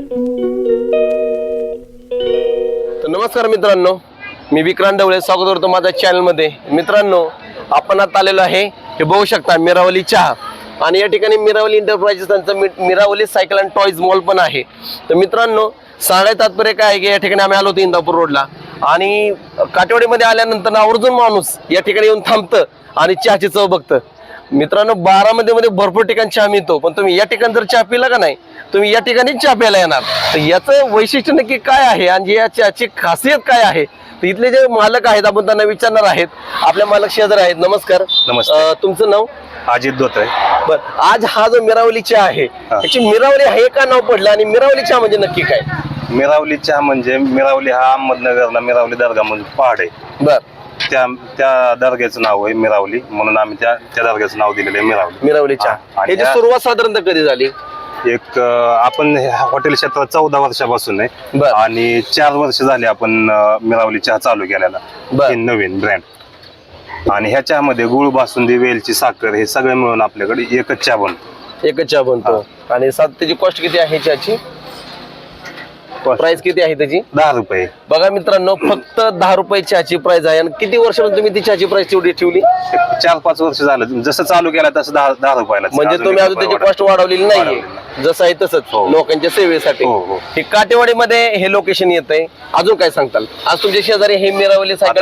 तर नमस्कार मित्रांनो मी विक्रांत डवळे. स्वागत करतो माझ्या चॅनलमध्ये मित्रांनो आपण आता आलेलो आहे हे बघू शकता मिरावली चहा. आणि या ठिकाणी मिरावली एंटरप्राइजेस त्यांचं मि- Miravali cycle and toys mall पण आहे. तर मित्रांनो साडे तात्पर्य काय आहे की या ठिकाणी आम्ही आलो होतो इंदापूर रोडला. आणि काटेवाडीमध्ये आल्यानंतर आवर्जून माणूस या ठिकाणी येऊन थांबतं आणि चहाची चव बघतं. मित्रांनो बारामध्ये मध्ये भरपूर ठिकाणी चहा मिळतो पण तुम्ही या ठिकाणी जर चहा पिला का नाही तुम्ही या ठिकाणी चहा प्यायला येणार. तर याचं वैशिष्ट्य नक्की काय आहे आणि या चहाची खासियत काय आहे? तर इथले जे मालक आहेत आपण त्यांना विचारणार आहेत. आपल्या मालक शेजारी आहेत. नमस्कार. नमस्ते. अं, तुमचं नाव? अजित धोत्रे. बर आज हा जो मिरावली चहा आहे त्याची मिरावली हे का नाव पडलं आणि मिरावली चहा म्हणजे नक्की काय? मिरावली चहा म्हणजे मिरावली हा अहमदनगरला मिरावली दर्गा म्हणजे पहाड आहे. बर. त्या त्या दर्ग्याचं नाव आहे मिरावली. म्हणून आम्ही त्या त्या दर्ग्याचं नाव दिलेलं आहे मिरावली. मिरावली चहा हा, आणि याची ह्या- सुरुवात साधारणतः कधी झाली? एक अं, आपण ह्या हॉटेल क्षेत्रात चौदा वर्षापासून आहे. बर. आणि चार वर्ष झाली आपण अं, मिरावली चहा चालू केलेला. बर. हे नवीन ब्रँड आणि ह्या चहामध्ये गुळ बासुंदी वेलची साखर हे सगळे मिळून आपल्याकडे एकच चहा बनतो. एकच चहा बनतो. आणि सात त्याची कॉस्ट किती आहे चहाची? प्राइस किती आहे त्याची? दहा रुपये. बघा मित्रांनो फक्त दहा रुपये चहाची प्राइस आहे. आणि किती वर्षापासून तुम्ही ती चहाची प्राइस तेवढी ठेवली? चार पाच वर्ष झालं. जसं चालू केलं तसं दहा दहा रुपयाला म्हणजे तुम्ही अजून त्याची कॉस्ट वाढवलेली नाहीये. जसं आहे तसंच हो. लोकांच्या सेवेसाठी. हो, हो. हे काटेवाडीमध्ये हे लोकेशन येत आहे अजून काय सांगताल? आज तुमच्या शेजारी हे मिरावली सायकल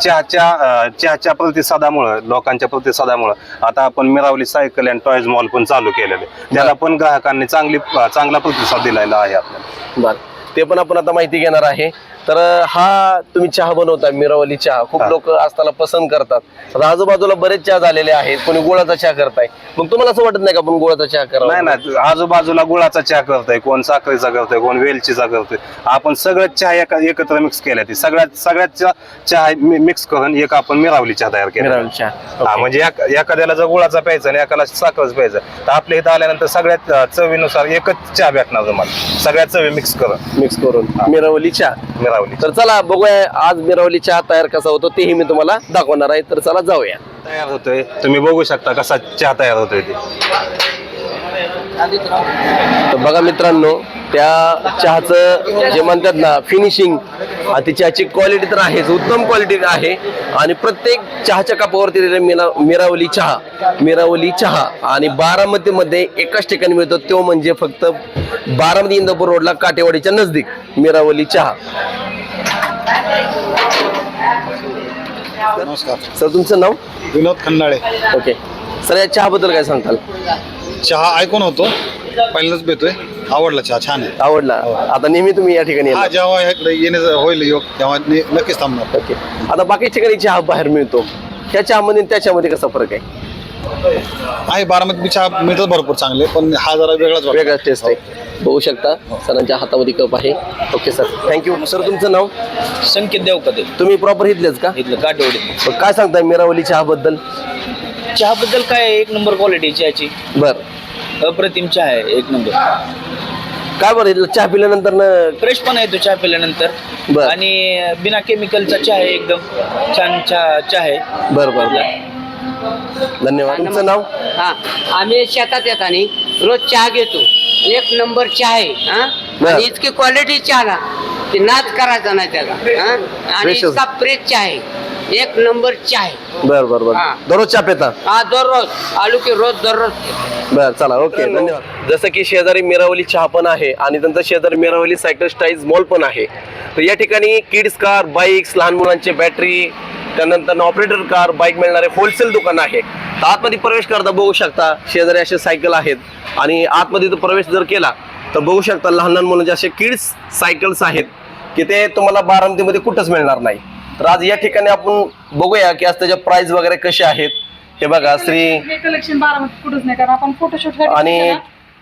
चहाच्या चहाच्या प्रतिसादामुळं लोकांच्या प्रतिसादामुळं आता आपण Miravali cycle and toys mall पण चालू केलेले. त्याला पण ग्राहकांनी चांगली चांगला प्रतिसाद दिलेला आहे आपल्याला. बर. ते पण आपण आता माहिती घेणार आहे. तर हा तुम्ही चहा बनवता मिरावली चहा. खूप. लोक असताना पसंत करतात. आता आजूबाजूला बरेच चहा झालेले आहेत कोणी गुळाचा चहा करताय. मग तुम्हाला असं वाटत नाही का आपण गुळाचा चहा करावा? नाही ना आजूबाजूला गुळाचा चहा करतोय कोण साखरेचा करतोय कोण वेलचीचा करतोय. आपण सगळं चहा एका एकत्र मिक्स केल्या ती. सगळ्यात सगळ्यात चहा मिक्स करून एक आपण मिरावली चहा तयार केला. मिरावली चहा. हा. म्हणजे एखाद्याला जर गुळाचा प्यायचा आणि एकाला साखरच प्यायचं तर आपल्या इथं आल्यानंतर सगळ्यात चवीनुसार एकच चहा भेटणार तुम्हाला. सगळ्या चवी मिक्स करून. मिक्स करून. मिरावली चहा. मिरावली. तर चला बघूया आज मिरावली चहा तयार कसा होतो तेही मी तुम्हाला दाखवणार आहे. तर चला जाऊया. तयार होतोय. तुम्ही बघू शकता कसा चहा तयार होतोय ते. तर बघा मित्रांनो त्या चहाचं जे म्हणतात ना फिनिशिंग ती चहाची क्वालिटी तर आहेच उत्तम क्वालिटी आहे. आणि प्रत्येक चहाच्या कपावरती मिरा मिरावली चहा मिरावली चहा. आणि बारामतीमध्ये एकाच ठिकाणी मिळतो तो म्हणजे फक्त बारामती इंदापूर रोडला काटेवाडीच्या नजदीक मिरावली चहा. नमस्कार. सर तुमचं नाव? विनोद खंडाळे. ओके. सर या चहाबद्दल काय सांगताल? चहा ऐकून होतो. पहिल्यांदाच पितोय. आवडला चहा छान आहे. आवडला. आता नेहमी तुम्ही या ठिकाणी हा येणार. जेव्हा इकडे येण्याचं होईल योग तेव्हा ने- नक्कीच थांबणार. ओके. आता बाकी ठिकाणी चहा बाहेर मिळतो. त्या चहामध्ये आणि त्याच्यामध्ये कसा फरक आहे? आहे बारामती चहा मिळतात भरपूर चांगले पण हा जरा वेगळाच वाटतो. वेगळाच टेस्ट आहे. बघू शकता सरांच्या हातामध्ये कप आहे. ओके सर थँक्यू सर तुमचं नाव? संकेत देवकते. तुम्ही प्रॉपर इथलेच का? इथलं काटेवाडीत मग काय सांगताय मिरावली चहाबद्दल चहाबद्दल काय आहे? एक नंबर क्वालिटी चहाची. बर. अप्रतिम चहा आहे एक नंबर. काय बरं इथलं चहा पिल्यानंतर ना फ्रेश पण आहे तो चहा पिल्यानंतर. बर. आणि बिना केमिकलचा चहा आहे एकदम. छान चहा चहा आहे. बर बर बर. धन्यवाद. तुमचं नाव? हा आम्ही शेतात येताना रोज चहा घेतो. एक नंबर चहा आहे हा. आणि इतकी क्वालिटी चहाला की नाच करायचा नाही त्याला हा? आणि. इतका फ्रेश चहा आहे. एक नंबर चहा आहे. बर बर बर. हा. दररोज चहा पिता? हा दररोज. आलू की रोज दररोज बर चला ओके धन्यवाद. जसं की शेजारी मिरावली चहा पण आहे आणि त्यांचा शेजारी मिरावली सायकल स्टाईज मॉल पण आहे. तर या ठिकाणी किड्स कार बाईक्स लहान मुलांचे बॅटरी त्यानंतर ऑपरेटर कार बाईक मिळणारे होलसेल दुकान आहे. तर आतमध्ये प्रवेश करता बघू शकता शेजारी असे सायकल आहेत. आणि आतमध्ये जर प्रवेश जर केला तर बघू शकता लहान लहान मुलांचे असे किड्स सायकल्स आहेत की ते तुम्हाला बारामतीमध्ये कुठंच मिळणार नाही. तर आज या ठिकाणी आपण बघूया की आज त्याच्या प्राइस वगैरे कसे आहेत. हे बघा श्री कलेक्शन बारामती कुठंच नाही कारण आपण फोटोशूट आणि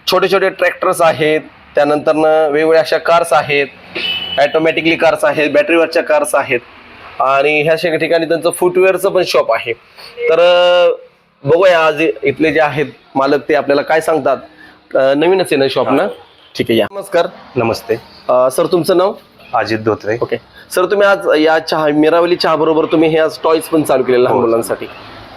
छोटे छोटे ट्रॅक्टर्स आहेत त्यानंतर वेगवेगळ्या अशा कार्स आहेत ॲटोमॅटिकली कार्स आहेत बॅटरीवरच्या कार्स आहेत. आणि ह्या सगळ्या ठिकाणी त्यांचं फुटवेअरचं पण शॉप आहे. तर बघूया आज इथले जे आहेत मालक ते आपल्याला काय सांगतात. नवीनच आहे ना शॉप ना? ठीक आहे या. नमस्कार. नमस्ते. सर तुमचं नाव? अजित धोत्रे. ओके सर तुम्ही आज या चहा मिरावली चहा बरोबर तुम्ही हे आज टॉईस पण चालू केले लहान हो. मुलांसाठी.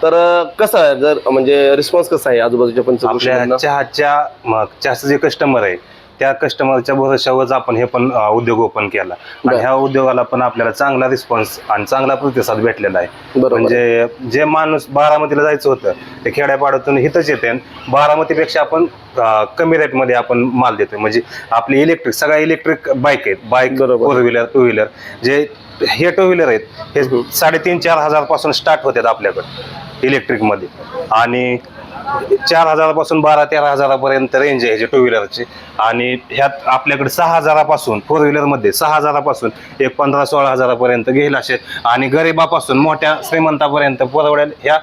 तर कसं आहे? जर म्हणजे रिस्पॉन्स कसा आहे आजूबाजूच्या पंचकृषी चहाच्या मग चहाचे जे कस्टमर आहे त्या कस्टमरच्या भरोशावरच आपण हे पण उद्योग ओपन केला. आणि ह्या उद्योगाला पण आपल्याला चांगला रिस्पॉन्स आणि चांगला प्रतिसाद भेटलेला आहे. म्हणजे जे माणूस बारामतीला जायचं होतं ते खेड्यापाड्यातून इथंच येते बारामतीपेक्षा आपण कमी रेटमध्ये आपण माल देतोय. म्हणजे आपली इलेक्ट्रिक सगळ्या इलेक्ट्रिक बाईक आहेत. Bike. Four wheeler two wheeler जे हे टू व्हीलर आहेत हे साडेतीन चार हजारपासून स्टार्ट होतात आपल्याकडे इलेक्ट्रिकमध्ये. आणि चार हजारापासून बारा तेरा हजारापर्यंत रेंज आहे टू व्हीलरची आणि ह्यात आपल्याकडे सहा हजारापासून फोर व्हीलरमध्ये सहा हजारापासून एक पंधरा सोळा हजारापर्यंत घेईल असे. आणि गरिबापासून मोठ्या श्रीमंतापर्यंत परवडेल ह्या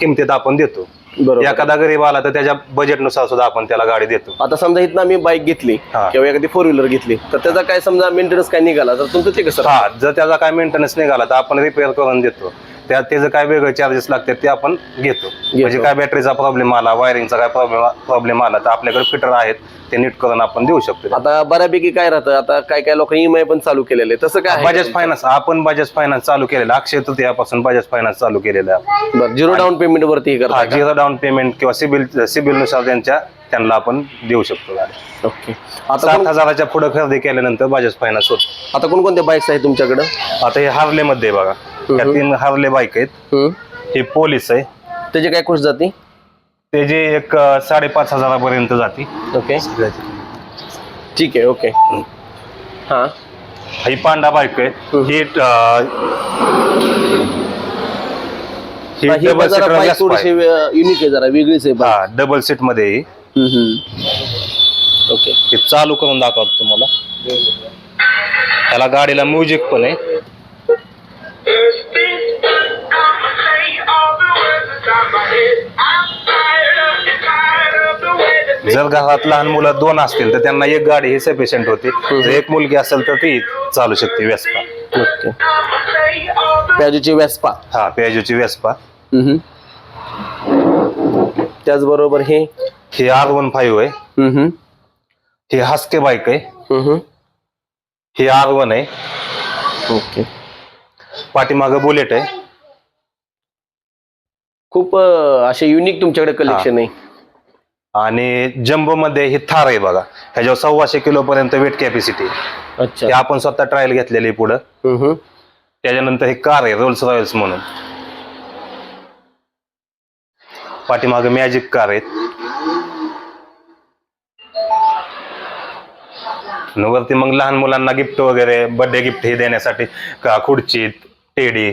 किमतीत आपण देतो. बरोबर. एखादा गरीब आला तर त्याच्या बजेटनुसार सुद्धा आपण त्याला गाडी देतो. आता समजा इथनं आम्ही बाईक घेतली. किंवा एखादी फोर व्हीलर घेतली तर त्याचा काय समजा मेंटेनन्स काय निघाला? तर तुमचं ते कसं हा जर त्याचा काय मेंटेनन्स निघाला तर आपण रिपेअर करून देतो. त्या त्याचं काय वेगळे चार्जेस लागतात ते आपण घेतो. म्हणजे काय बॅटरीचा प्रॉब्लेम आला वायरिंगचा काय प्रॉब्लेम प्रॉब्लेम आला तर आपल्याकडे फिटर आहेत ते नीट करून आपण देऊ शकतो. आता बऱ्यापैकी काय राहतं आता काय काय लोकांनी ईएमआय पण चालू केलेले. तसं काय? बजाज फायनान्स आपण बजाज फायनान्स चालू केलेला. अक्षय तृतीयापासून बजाज फायनान्स चालू केलेला. बरं झिरो डाऊन पेमेंट वरती करता? झिरो डाऊन पेमेंट किंवा सिबिल सिबिलनुसार त्यांच्या त्यांना आपण देऊ शकतो गाडी. ओके. आता सात हजाराच्या पुढे खरेदी केल्यानंतर बजाज फायनान्स होतो. आता कोणकोणत्या बाईक्स आहेत तुमच्याकडं? आता हे हार्ले मध्ये बघा. त्या तीन हार्ले बाईक आहेत. हे पोलीस आहे. त्याची काय खुश जाती? ते जे एक अं, साडेपाच हजारापर्यंत जाते. ओके. ठीक आहे ओके. हा. ही पांडा बाईक आहे. ही अं, डबल जरा सीटर बाईक थोडीशी युनिक आहे जरा वेगळीच आहे हा डबल सीटमध्ये आहे ही. ओके. हे चालू करून दाखवतो तुम्हाला. त्याला गाडीला म्युझिक पण आहे. जर घरात लहान मुलं दोन असतील तर त्यांना एक गाडी ही सफिशियंट होते. जर एक मुलगी असेल तर ती चालू शकते वेस्पा ओके. प्याजूची वेस्पा हा पेजोची वेस्पा हम्म. त्याचबरोबर हे? ही आर वन फाईव्ह आहे. हम्म. ही हास्के बाईक आहे. हम्म. ही आर वन आहे. ओके. पाठीमागं बुलेट आहे. खूप अं, असे युनिक तुमच्याकडे कलेक्शन आहे. आणि जम्बो मध्ये ही थार आहे बघा. ह्याच्यावर सव्वाशे किलो पर्यंत वेट कॅपॅसिटी अच्छा. हे आपण स्वतः ट्रायल घेतलेली पुढं. हम्म. त्याच्यानंतर ही कार आहे रोल्स रॉयल्स म्हणून. पाठीमागे मॅजिक कार आहेत. आणि वरती मग लहान मुलांना गिफ्ट वगैरे बर्थडे गिफ्ट हे देण्यासाठी का खुर्ची टेडी.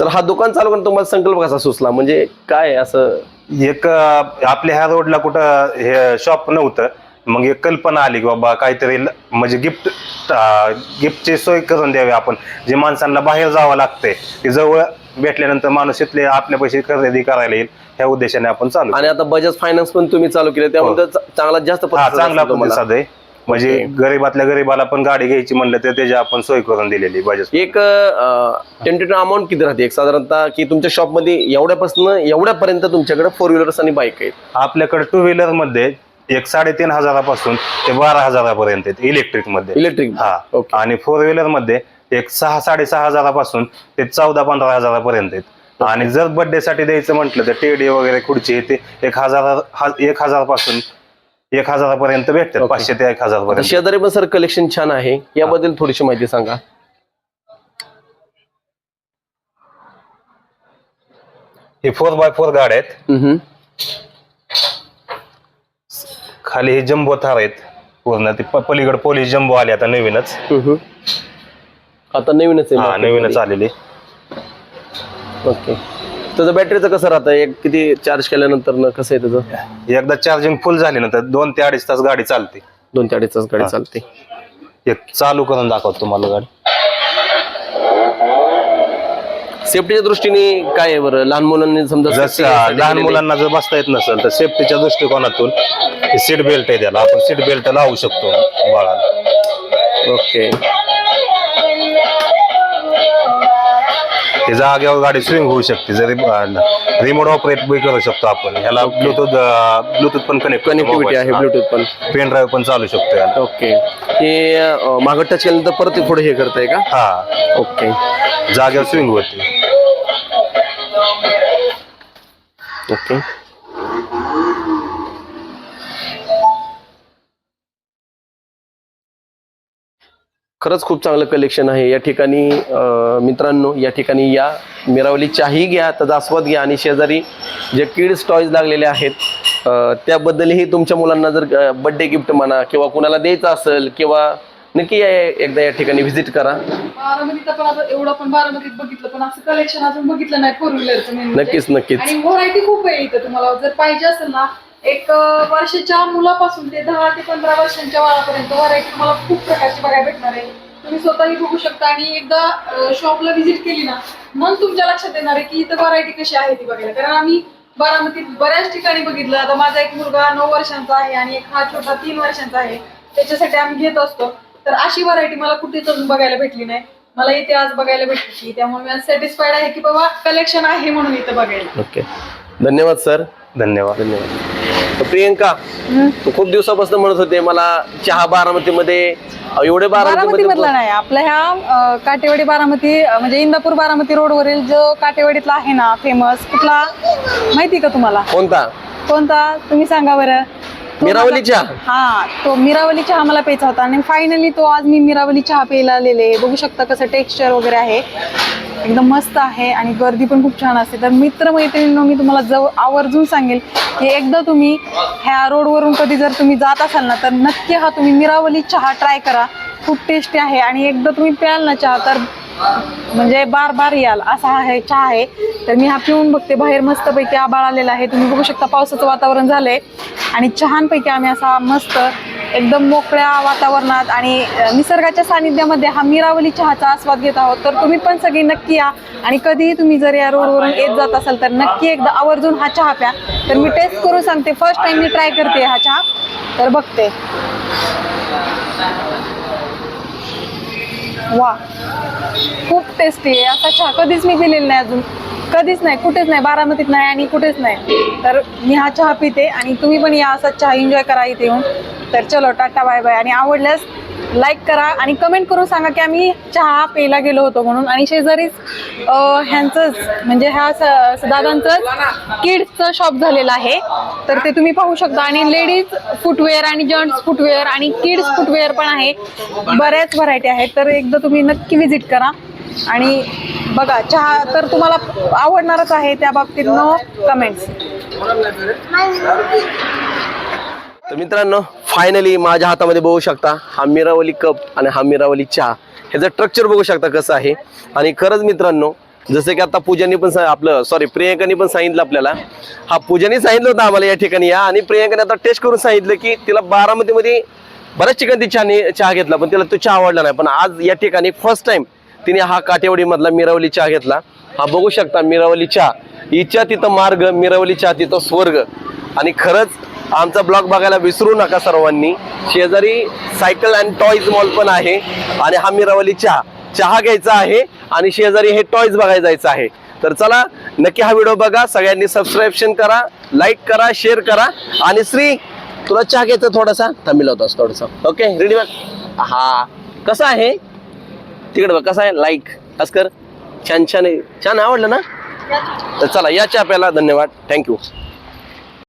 तर हा दुकान चालू करून तुम्हाला संकल्प कसा सुचला? म्हणजे काय असं? एक अं, आपल्या ह्या रोडला कुठं हे शॉप नव्हतं. मग एक कल्पना आली की बाबा काहीतरी ल- म्हणजे गिफ्ट गिफ्टची सोय करून द्यावी आपण. जे माणसांना बाहेर जावं लागतंय ते जवळ भेटल्यानंतर माणूस इथले आपल्या पैसे खरेदी करायला येईल ह्या उद्देशाने आपण चालू आणि आता बजाज फायनान्स पण तुम्ही चालू केले त्यामुळे तर चांगला जास्त हा प्रतिसाद चांगला असेल तुम्हाला. प्रतिसाद आहे. म्हणजे. गरीबातल्या गरीबाला पण गाडी घ्यायची म्हणलं तर त्याची आपण सोय करून दिलेली बजाज एक टेंटेटिव्ह अमाऊंट किती राहते? एक साधारणतः की तुमच्या शॉपमध्ये एवढ्यापासून एवढ्यापर्यंत तुमच्याकडे फोर व्हीलर्स आणि बाईक आहेत? आपल्याकडे टू व्हीलरमध्ये एक साडेतीन हजारापासून ते बारा हजारापर्यंत आहेत इलेक्ट्रिकमध्ये. इलेक्ट्रिक हा. ओके आणि फोर व्हीलरमध्ये एक सहा साडेसहा हजारापासून ते चौदा पंधरा हजारापर्यंत आहेत. आणि जर बर्थडे साठी द्यायचं म्हटलं तर टेडी वगैरे खुर्ची ते एक हजार हा- एक हजारपासून एक हजारापर्यंत भेटतात. पाचशे ते एक हजार पर्यंत शेजारी पण सर कलेक्शन छान आहे याबद्दल थोडीशी माहिती सांगा हे फोर बाय फोर गाड्या आहेत हम्म. खाली हे जम्बो थार आहेत पूर्ण ते प- पलीकडे पोलीस जम्बो आले आता नवीनच हम्म. आता नवीनच आहे हा नवीनच. आलेली ओके त्याचं बॅटरीचं कसं राहतं एक किती चार्ज केल्यानंतर ना कसं आहे त्याचं? एकदा चार्जिंग फुल झाली ना तर दोन ते अडीच तास गाडी चालते. दोन ते अडीच तास गाडी. चालते. एक चालू करून दाखवतो तुम्हाला गाडी. सेफ्टीच्या दृष्टीने काय आहे बरं? लहान मुलांनी समजा जर safety साठी लहान केलेली- मुलांना जर बसता येत नसेल तर सेफ्टीच्या दृष्टिकोनातून सीट बेल्ट आहे त्याला. आपण सीट बेल्ट लावू शकतो बाळाला. ओके ते जागेवर गाडी स्विंग होऊ शकते. जरी रिमोट ऑपरेट बी करू शकतो आपण. ह्याला ब्लूटूथ ब्लूटूथ पण कनेक्ट कनेक्टिव्हिटी आहे ब्लूटूथ पण. पेन ड्राईव्ह पण चालू शकतो याला. ओके हे अं, मागं टच केल्यानंतर परत ते पुढे हे करताय का? हा. ओके जागेवर स्विंग होते. ओके खरंच खूप चांगलं कलेक्शन आहे. या ठिकाणी मित्रांनो या ठिकाणी या मिरावली चाही घ्या त्याचा आस्वाद घ्या आणि शेजारी जे किड्स टॉईज लागलेले आहेत त्याबद्दलही तुमच्या मुलांना जर बड्डे गिफ्ट म्हणा किंवा कुणाला द्यायचं असेल किंवा नक्की या एकदा या ठिकाणी व्हिजिट करा. बारामतीत पण आता एवढं पण बारामतीत बघितलं पण असं कलेक्शन अजून बघितलं नाही फोर व्हीलरचं नक्कीच नक्कीच. आणि व्हरायटी खूप आहे इथं तुम्हाला. जर पाहिजे असेल ना एक वर्षाच्या मुलापासून ते दहा ते पंधरा वर्षांच्या बाळापर्यंत व्हरायटी तुम्हाला खूप प्रकारची बघायला भेटणार आहे. तुम्ही स्वतःही बघू शकता आणि एकदा शॉपला व्हिजिट केली ना मग तुमच्या लक्षात येणार आहे की इथं व्हरायटी कशी आहे ती बघायला. कारण आम्ही बारामतीत बऱ्याच ठिकाणी बघितलं. आता माझा एक मुलगा नऊ वर्षांचा आहे आणि एक हा छोटा तीन वर्षांचा आहे. त्याच्यासाठी आम्ही घेत असतो. तर अशी व्हरायटी मला कुठेच अजून बघायला भेटली नाही. मला इथे आज बघायला भेटली. त्यामुळे मी सॅटिस्फाईड आहे की बाबा कलेक्शन आहे म्हणून इथं बघायला. ओके धन्यवाद सर धन्यवाद. धन्यवाद. तर प्रियंका तू खूप दिवसापासून म्हणत होते मला चहा बारामतीमध्ये एवढे बारामती मधला नाही आपल्या ह्या काटेवाडी बारामती म्हणजे इंदापूर बारामती रोडवरील जो काटेवाडीतला आहे ना फेमस कुठला? माहिती का तुम्हाला? कोणता? कोणता? तुम्ही सांगा बरं. तो मिरावली चहा? हा तो मिरावली चहा मला प्यायचा होता. आणि फायनली तो आज मी मिरावली चहा प्यायला आलेले बघू शकता कसं टेक्स्चर वगैरे आहे. एकदम मस्त आहे आणि गर्दी पण खूप छान असते. तर मित्रमैत्रिणींनो मी तुम्हाला जव आवर्जून सांगेल की एकदा तुम्ही ह्या रोडवरून कधी जर तुम्ही जात असाल ना तर नक्की हा तुम्ही मिरावली चहा ट्राय करा. खूप टेस्टी आहे. आणि एकदा तुम्ही प्याल ना चहा तर म्हणजे बार बार याल. असा हा आहे चहा आहे. तर मी हा पिऊन बघते. बाहेर मस्तपैकी आबाळ आलेला आहे. तुम्ही बघू शकता पावसाचं वातावरण झालंय. आणि छानपैकी आम्ही असा मस्त एकदम मोकळ्या वातावरणात आणि निसर्गाच्या सानिध्यामध्ये हा मिरावली चहाचा आस्वाद घेत आहोत. तर तुम्ही पण सगळी नक्की या. आणि कधीही तुम्ही जर या रोडवरून येत जात असाल तर नक्की एकदा आवर्जून हा चहा प्या. तर मी टेस्ट करून सांगते. फर्स्ट टाइम मी ट्राय करते हा चहा. तर बघते. वा. खूप टेस्टी आहे. असा चहा कधीच मी पिलेला नाही अजून. कधीच नाही कुठेच नाही बारामतीत नाही आणि कुठेच नाही. तर मी हा चहा पिते आणि तुम्ही पण या असा चहा एन्जॉय करा इथे येऊन. तर चलो टाटा बाय बाय. आणि आवडल्यास लाईक करा आणि कमेंट करून सांगा की आम्ही चहा प्यायला गेलो होतो म्हणून. आणि शेजारीच ह्यांचंच म्हणजे ह्या स- स- दादांचंच किड्सचं शॉप झालेलं आहे. तर ते तुम्ही पाहू शकता. आणि लेडीज फुटवेअर आणि जेंट्स फुटवेअर आणि किड्स फुटवेअर पण आहे. बऱ्याच व्हरायटी आहेत. तर एकदा तुम्ही नक्की व्हिजिट करा. आणि बघा चहा तर तुम्हाला आवडणारच आहे त्या बाबतीत नो कमेंट्स तर मित्रांनो फायनली माझ्या हातामध्ये बघू शकता हा मिरावली कप आणि हा मिरावली चहा. ह्याचं स्ट्रक्चर बघू शकता कसं आहे. आणि खरंच मित्रांनो जसं की आता पूजानी पण आपलं सॉरी प्रियंकानी पण सांगितलं आपल्याला. हा पूजांनी सांगितलं होतं आम्हाला या ठिकाणी या आणि प्रियंकाने आता टेस्ट करून सांगितलं की तिला बारामतीमध्ये बऱ्याच ठिकाणी ती चहा चहा घेतला पण तिला तो चहा आवडला नाही. पण आज या ठिकाणी फर्स्ट टाइम तिने हा काटेवाडी मधला मिरावली चहा घेतला. हा बघू शकता मिरावली चहा. इच्छा तिथं मार्ग मिरावली चहा तिथं स्वर्ग. आणि खरंच आमचा ब्लॉग बघायला विसरू नका सर्वांनी. शेजारी सायकल अँड टॉईज मॉल पण आहे आणि हा मिरावली चहा. चहा घ्यायचा आहे आणि शेजारी हे टॉईज बघायला जायचं आहे. तर चला नक्की हा व्हिडिओ बघा. सगळ्यांनी सबस्क्रिप्शन करा लाईक करा शेअर करा. आणि श्री तुला चहा घ्यायचा थोडासा? थांबिल होतास थोडासा. ओके रेडी बघ. हा. कसा आहे? तिकडे बघ कसा आहे? लाईक अस्कर छान छान आहे. छान आवडलं ना? तर चला या चहा प्याला धन्यवाद. थँक्यू